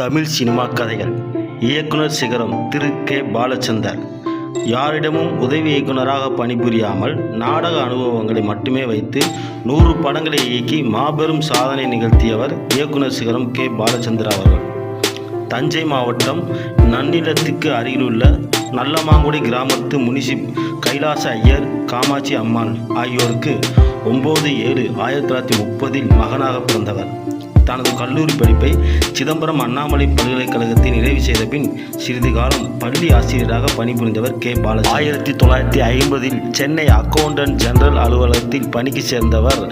Tamil cinema கதைகள். இயக்குனர் சிகரம் திரு. கே. பாலச்சந்தர். யாரிடமும் உதவி இயக்குனராக பணிபுரியாமல் நாடக அனுபவங்களை மட்டுமே வைத்து நூறு படங்களை இயக்கி மாபெரும் சாதனை நிகழ்த்தியவர் இயக்குனர் சிகரம் கே. பாலச்சந்தர் அவர்கள். தஞ்சை மாவட்டம் நன்னிலத்துக்கு அருகிலுள்ள நல்லமாங்குடி கிராமத்து முனிசிப் கைலாச ஐயர் காமாட்சி அம்மாள் ஆகியோருக்கு ஒம்பது ஏழு ஆயிரத்தி தொள்ளாயிரத்தி முப்பதில் மகனாக பிறந்தவர். தனது கல்லூரி படிப்பை சிதம்பரம் அண்ணாமலை பல்கலைக்கழகத்தில் நிறைவு செய்த பின் சிறிது காலம் பள்ளி ஆசிரியராக பணிபுரிந்தவர் கே. பாலாஜி ஆயிரத்தி தொள்ளாயிரத்தி ஐம்பதில் சென்னை அக்கவுண்டன்ட் ஜெனரல் அலுவலகத்தில் பணிக்கு சேர்ந்தவர்.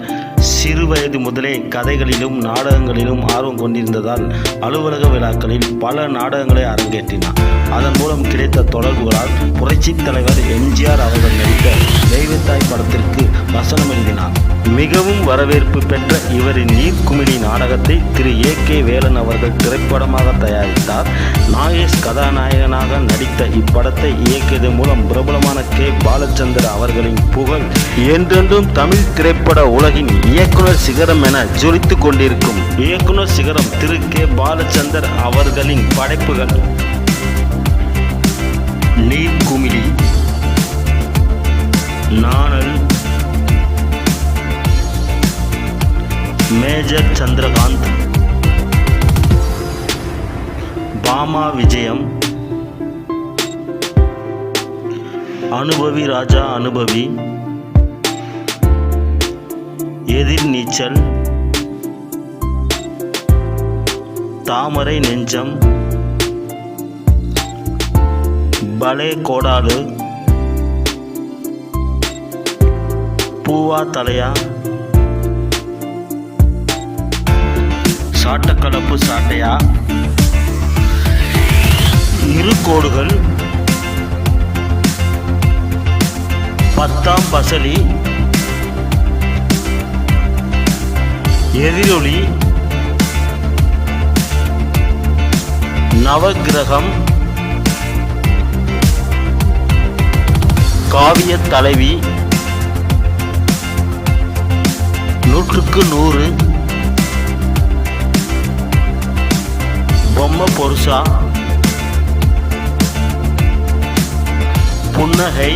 சிறுவயது முதலே கதைகளிலும் நாடகங்களிலும் ஆர்வம் கொண்டிருந்ததால் அலுவலக விழாக்களில் பல நாடகங்களை அரங்கேற்றினார். அதன் மூலம் கிடைத்த தொடர்புகளால் புரட்சித் தலைவர் எம்ஜிஆர் அவர்கள் நடித்த தெய்வத்தாய் படத்திற்கு வசனம் எழுதினார். மிகவும் வரவேற்பு பெற்ற இவரின் நீர்க்குமிழி நாடகத்தை திரு ஏ கே வேலன் அவர்கள் திரைப்படமாக தயாரித்தார். நாகேஷ் கதாநாயகனாக நடித்த இப்படத்தை இயக்கியது மூலம் பிரபலமான கே. பாலச்சந்தர் அவர்களின் புகழ் என்றென்றும் தமிழ் திரைப்பட உலகின் இயக்குனர் சிகரம் என ஜொலித்து கொண்டிருக்கும். இயக்குனர் சிகரம் திரு கே. பாலச்சந்தர் அவர்களின் படைப்புகள். நீர்க்குமிழி நாணல் மேஜர் சந்திரகாந்த். பாமா விஜயம். அனுபவி ராஜா அனுபவி. எதிர் நீச்சல். தாமரை நெஞ்சம். பலே கோடாலு பூவா தலையா. சாட்டக்கலப்பு சாட்டையா? இரு கோடுகள். பத்தாம் பசலி. எதிரொலி. நவக்கிரகம். காவிய தலைவி. நூற்றுக்கு நூறு. பொம்மை பொருசா? புன்னகை?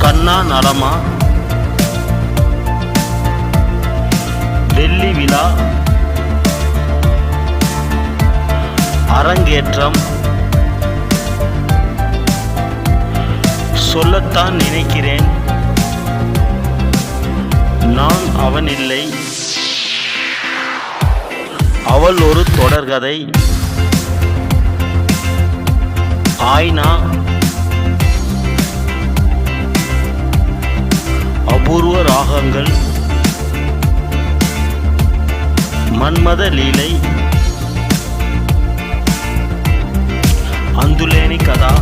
கண்ணா நலமா? வெள்ளி விழா? அரங்கேற்றம்? சொல்லத்தான் நினைக்கிறேன். நான் அவன் இல்லை. அவள் ஒரு தொடர்கதை. ஆய்னா. அபூர்வ ராகங்கள். மன்மத லீலை. அந்துலேனி கதா.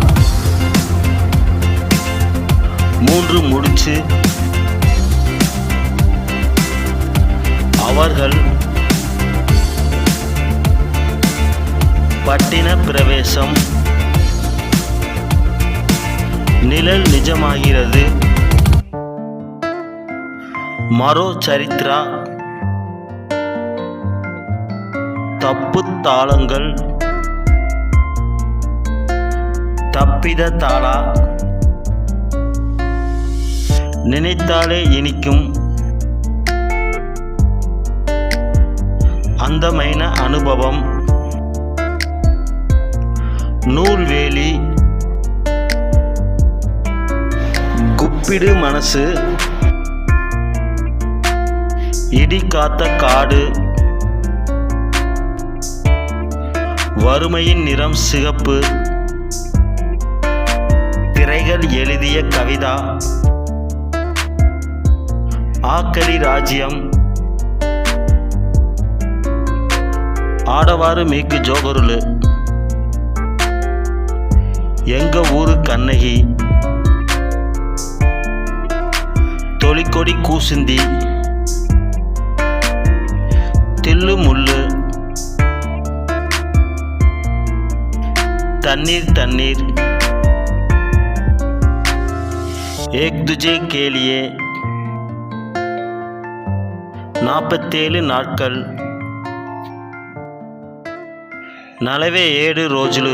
மூன்று முடிச்சு. அவர்கள் பட்டின பிரவேசம் நிழல் நிஜமாகிறது மரோ சரித்ரா தப்பு தாளங்கள் தப்பித தாளா நினைத்தாலே இனிக்கும் అందమైన అనుభవం நூல்வேலி. குப்பிடு மனசு. இடி காத்த காடு. வறுமையின் நிறம் சிகப்பு. திரைகள் எழுதிய கவிதா. ஆக்கலி ராஜ்யம். ஆடவாறு மீக்கு ஜோகருளு. எங்க ஊரு கண்ணகி தொலிக்கொடி கூசுந்தி தில்லு முள்ளு தண்ணீர் தண்ணீர் ஏக் துஜே கேலியே நாற்பத்தேழு நாட்கள் నలభై ఏడు రోజులు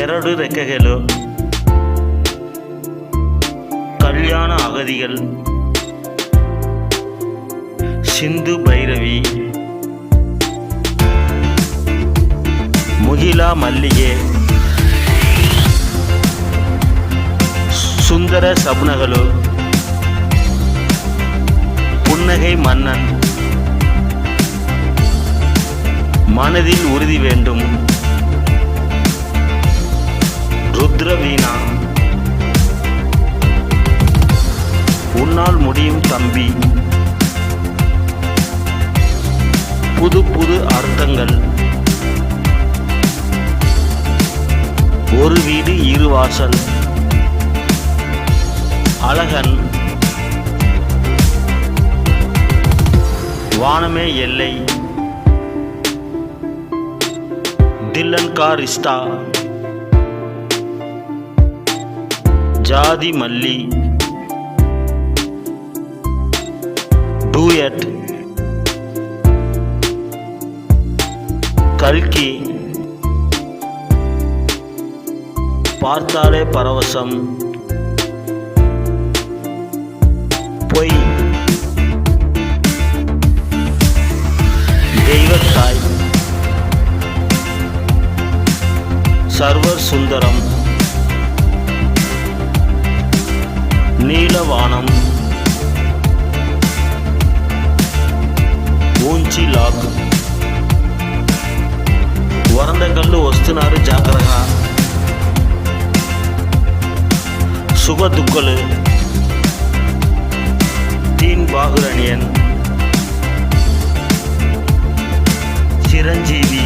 ಎರಡು ರೆಕ್ಕೆಗಳು கல்யாண அகதிகள் சிந்து பைரவி முகிலா மல்லிகே சுந்தர சப்னகலு புன்னகை மன்னன் மனதில் உறுதி வேண்டும் ருத்ரவீணா. உன்னால் முடியும் தம்பி. புது புது அர்த்தங்கள். ஒரு வீடு இரு வாசல் அழகன். வானமே எல்லை. தில்லன் கார் ரிஸ்டா ஜாதி மல்லி டூயட் கல்கி பார்த்தாலே பரவசம் பொய் தெய்வத்தாய் சர்வர் சுந்தரம் நீலவானம் ఊంచి లాక్ వరందగళ్ళు వస్తున్నారు జాగ్రత్తగా సుఖ దుఃఖలు తీన్ బాహురణియన్ చిరంజీవి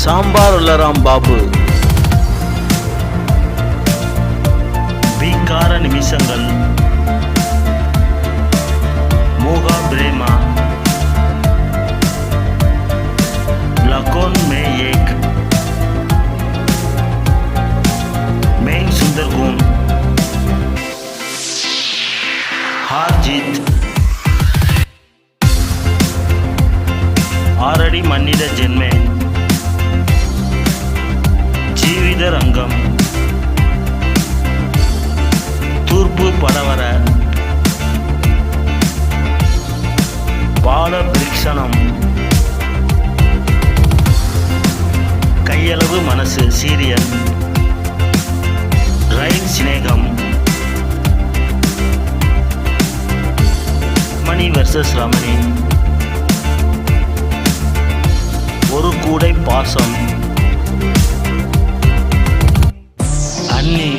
సాంబారులరాం బాబు నిమిషంగల్ మోగ బ్రేమా లకోన్ మే ఏక్ எஸ் ரமணி. ஒரு கூடை பாசம். அன்னி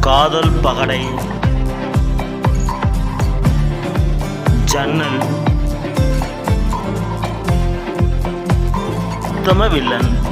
காதல் பகடை. ஜன்னல். உத்தம வில்லன்.